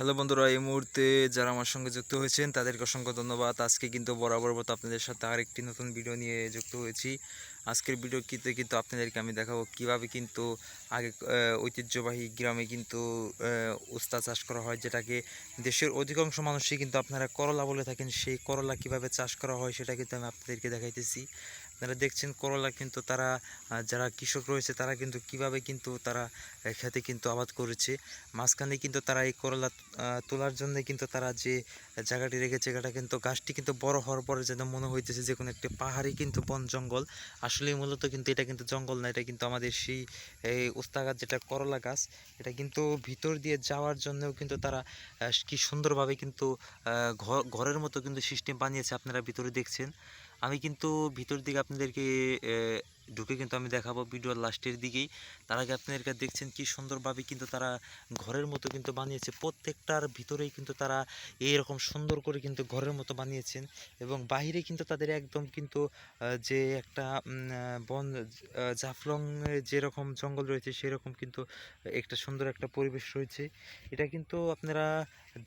Hello বন্ধুরা, এই মুহূর্তে যারা আমার সঙ্গে যুক্ত হয়েছেন, তাদেরকে অসংখ্য ধন্যবাদ। আজকে কিন্তু বরাবর মতো আপনাদের সাথে আরেকটি নতুন ভিডিও নিয়ে যুক্ত হয়েছি। আজকের ভিডিওটিতে কিন্তু আপনাদেরকে আমি দেখাবো কীভাবে কিন্তু আগে ঐতিহ্যবাহী গ্রামে কিন্তু উস্তা চাষ করা হয়, যেটাকে দেশের অধিকাংশ মানুষই কিন্তু আপনারা করলা বলে থাকেন। সেই করলা কীভাবে চাষ করা হয়, সেটা কিন্তু আমি আপনাদেরকে দেখাইতেছি। আপনারা দেখছেন করলা কিন্তু তারা যারা কৃষক রয়েছে, তারা কিন্তু কীভাবে কিন্তু তারা খেতে কিন্তু আবাদ করেছে। মাঝখানে কিন্তু তারা এই করলা তোলার জন্য কিন্তু তারা যে জায়গাটি রেখেছে এটা কিন্তু গাছটি কিন্তু বড় হওয়ার পরে যেন মনে হইতেছে যে কোনো একটি পাহাড়ি কিন্তু বন জঙ্গল। আসলে মূলত কিন্তু এটা কিন্তু জঙ্গল না, এটা কিন্তু আমাদের সেই উস্তাগাছ যেটা করলা গাছ, এটা কিন্তু ভিতর দিয়ে যাওয়ার জন্যও কিন্তু তারা কি সুন্দরভাবে কিন্তু ঘর ঘরের মতো কিন্তু সিস্টেম বানিয়েছে, আপনারা ভিতরে দেখছেন। আমি কিন্তু ভিতর দিকে আপনাদেরকে ঢুকে কিন্তু আমি দেখাবো ভিডিওর লাস্টের দিকেই। তার আগে আপনাদেরকে দেখছেন কি সুন্দরভাবে কিন্তু তারা ঘরের মতো কিন্তু বানিয়েছে। প্রত্যেকটার ভিতরেই কিন্তু তারা এইরকম সুন্দর করে কিন্তু ঘরের মতো বানিয়েছেন এবং বাহিরে কিন্তু তাদের একদম কিন্তু যে একটা বন জাফলং যেরকম জঙ্গল রয়েছে সেরকম কিন্তু একটা সুন্দর একটা পরিবেশ রয়েছে। এটা কিন্তু আপনারা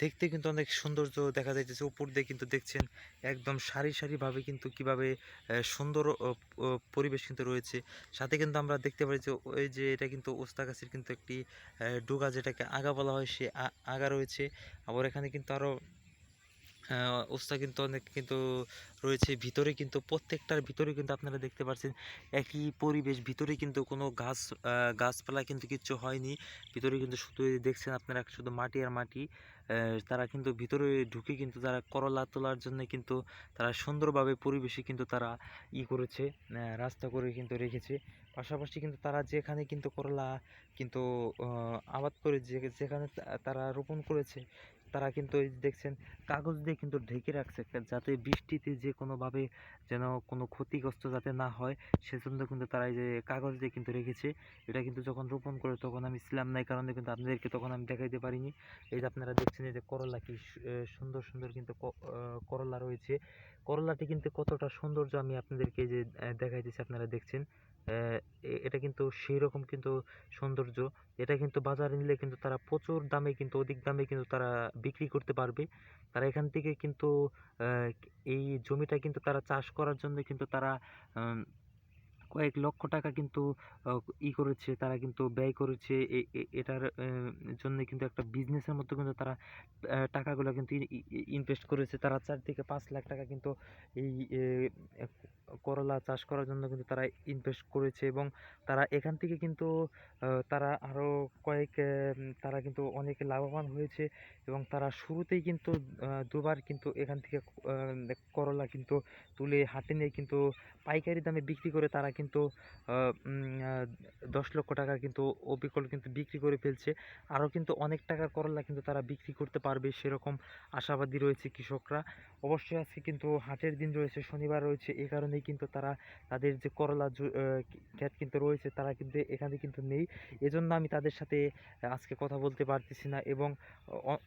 দেখতে কিন্তু অনেক সৌন্দর্য দেখা যাইতেছে। উপর দিয়ে কিন্তু দেখছেন একদম সারি সারিভাবে কিন্তু কীভাবে সুন্দর পরিবেশ কিন্তু রয়েছে। সাথে কিন্তু আমরা দেখতে পারি যে, ওই যে এটা কিন্তু ওস্তা গাছের কিন্তু একটি ডোগা যেটাকে আগা বলা হয়, সে আগা রয়েছে। আবার এখানে কিন্তু আরও ওস্তা কিন্তু অনেক কিন্তু রয়েছে। ভিতরে কিন্তু প্রত্যেকটার ভিতরে কিন্তু আপনারা দেখতে পাচ্ছেন একই পরিবেশ, ভিতরে কিন্তু কোনো গাছ গাছপালা কিন্তু কিচ্ছু হয়নি। ভিতরে কিন্তু শুধু দেখছেন আপনারা শুধু মাটি আর মাটি। তারা কিন্তু ভিতরে ঢুকে কিন্তু তারা করলা তোলার জন্য কিন্তু তারা সুন্দরভাবে পরিবেশে কিন্তু তারা ই করেছে রাস্তা করে কিন্তু রেখেছে। পাশাপাশি কিন্তু তারা যেখানে কিন্তু করলা কিন্তু আবাদ করে যে, যেখানে তারা রোপণ করেছে তারা কিন্তু এই দেখছেন, কাগজ দিয়ে কিন্তু ঢেকে রাখছে। যাতে বৃষ্টিতে যে কোনোভাবে যেন কোনো ক্ষতিগ্রস্ত যাতে না হয়, সেজন্য কিন্তু তারা এই যে কাগজ দিয়ে কিন্তু রেখেছে। এটা কিন্তু যখন রোপণ করে তখন আমি ছিলাম না, এই কারণে কিন্তু আপনাদেরকে তখন আমি দেখাইতে পারিনি। এই যে আপনারা দেখছেন এই যে করলা কি সুন্দর সুন্দর কিন্তু করলা রয়েছে। করলাটি কিন্তু কতটা সৌন্দর্য আমি আপনাদেরকে যে দেখাইতেছি, আপনারা দেখছেন। এটা কিন্তু সেই রকম কিন্তু সৌন্দর্য। এটা কিন্তু বাজারে নিলে কিন্তু তারা প্রচুর দামে কিন্তু, অধিক দামে কিন্তু তারা বিক্রি করতে পারবে। তারা এখান থেকে কিন্তু এই জমিটা কিন্তু তারা চাষ করার জন্য কিন্তু তারা কয়েক লক্ষ টাকা কিন্তু ই করেছে, তারা কিন্তু ব্যয় করেছে। এটার জন্য কিন্তু একটা বিজনেসের মধ্যে কিন্তু তারা টাকাগুলো কিন্তু ইনভেস্ট করেছে। তারা চার থেকে পাঁচ লাখ টাকা কিন্তু এই করলা চাষ করার জন্য কিন্তু তারা ইনভেস্ট করেছে এবং তারা এখান থেকে কিন্তু তারা আরও কয়েক তারা কিন্তু অনেক লাভবান হয়েছে এবং তারা শুরুতেই কিন্তু দুবার কিন্তু এখান থেকে করলা কিন্তু তুলে হাটে নিয়ে কিন্তু পাইকারি দামে বিক্রি করে তারা কিন্তু আহ, দশ লক্ষ টাকা কিন্তু অবিকল কিন্তু বিক্রি করে ফেলছে। আরও কিন্তু অনেক টাকার করলা কিন্তু তারা বিক্রি করতে পারবে সেরকম আশাবাদী রয়েছে কৃষকরা। অবশ্যই আজকে কিন্তু হাটের দিন রয়েছে শনিবার রয়েছে এই কারণেই কিন্তু তারা তাদের যে করলা ক্ষেত কিন্তু রয়েছে তারা কিন্তু এখানে কিন্তু নেই। এজন্য আমি তাদের সাথে আজকে কথা বলতে পারতেছি না এবং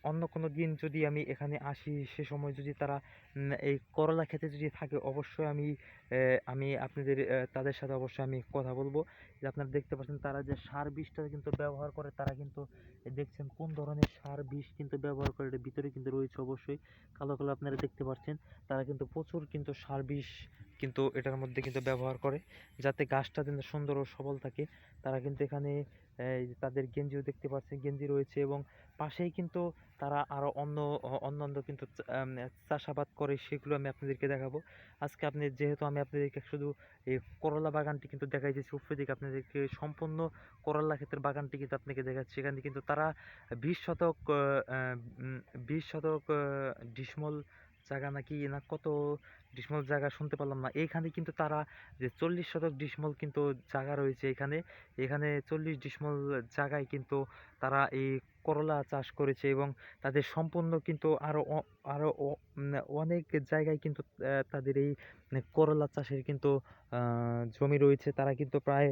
অন্য কোনো দিন যদি আমি এখানে আসি সে সময় যদি তারা এই করলা খেতে যদি থাকে অবশ্যই আমি আমি আপনাদের তাদের সাথে অবশ্যই আমি কথা বলব। যে আপনারা দেখতে পাচ্ছেন তারা যে সার বিষটা কিন্তু ব্যবহার করে, তারা কিন্তু দেখছেন কোন ধরনের সার বিষ কিন্তু ব্যবহার করে, এটার ভিতরে কিন্তু রয়েছে অবশ্যই। কালো কালো আপনারা দেখতে পাচ্ছেন, তারা কিন্তু প্রচুর কিন্তু সার বিষ কিন্তু এটার মধ্যে কিন্তু ব্যবহার করে যাতে গাছটা যেন সুন্দর ও সবল থাকে। তারা কিন্তু এখানে তাদের গেঞ্জিও দেখতে পাচ্ছেন গেঞ্জি রয়েছে এবং পাশেই কিন্তু তারা আরও অন্য, অন্যান্য কিন্তু চাষাবাদ করে সেগুলো আমি আপনাদেরকে দেখাবো। আজকে আপনি, যেহেতু আমি আপনাদেরকে শুধু এই করলা বাগানটি কিন্তু দেখাইতেছি উপরে আপনাদেরকে সম্পূর্ণ করলা ক্ষেতের বাগানটি কিন্তু আপনাকে দেখাচ্ছি। এখানে কিন্তু তারা বিশ শতক বিশ শতক ডিসমল জায়গা নাকি না কত ডিসমল জায়গা শুনতে পারলাম না। এইখানে কিন্তু তারা যে চল্লিশ শতক ডিসমল কিন্তু জায়গা রয়েছে এখানে। এখানে চল্লিশ ডিসমল জায়গায় কিন্তু তারা এই করলা চাষ করেছে এবং তাদের সম্পূর্ণ কিন্তু আরও অ- আরও অ- উম, অনেক জায়গায় কিন্তু তাদের এই করলা চাষের কিন্তু জমি রয়েছে। তারা কিন্তু প্রায়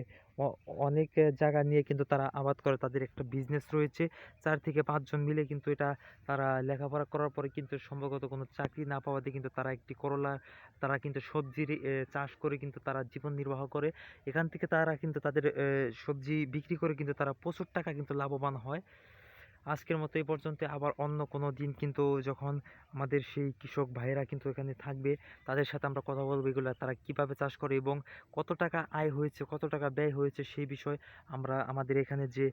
অনেক জায়গা নিয়ে কিন্তু তারা আবাদ করে। তাদের একটা বিজনেস রয়েছে। চার থেকে পাঁচজন মিলে কিন্তু এটা তারা লেখাপড়া করার পরে কিন্তু সম্ভবত কোনো চাকরি না পাওয়াতে কিন্তু তারা একটি করলা তারা কিন্তু সবজির চাষ করে কিন্তু তারা জীবন নির্বাহ করে। এখান থেকে তারা কিন্তু তাদের সবজি বিক্রি করে কিন্তু তারা প্রচুর টাকা কিন্তু লাভবান হয়। আজকের মতো এই পর্যন্ত আবার অন্য কোনো দিন কিন্তু যখন আমাদের সেই কৃষক ভাইয়েরা কিন্তু এখানে থাকবে, তাদের সাথে আমরা কথা বলব এগুলো, তারা কীভাবে চাষ করে এবং কত টাকা আয় হয়েছে, কত টাকা ব্যয় হয়েছে সেই বিষয় আমরা আমাদের এখানে যে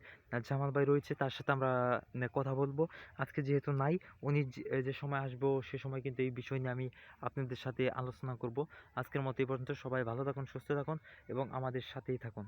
জামাল ভাই রয়েছে, তার সাথে আমরা কথা বলব। আজকে যেহেতু নাই, উনি যে- যে সময় আসব সে সময় কিন্তু এই বিষয় নিয়ে আমি আপনাদের সাথে আলোচনা করব। আজকের মতো এই পর্যন্ত। সবাই ভালো থাকুন, সুস্থ থাকুন এবং আমাদের সাথেই থাকুন।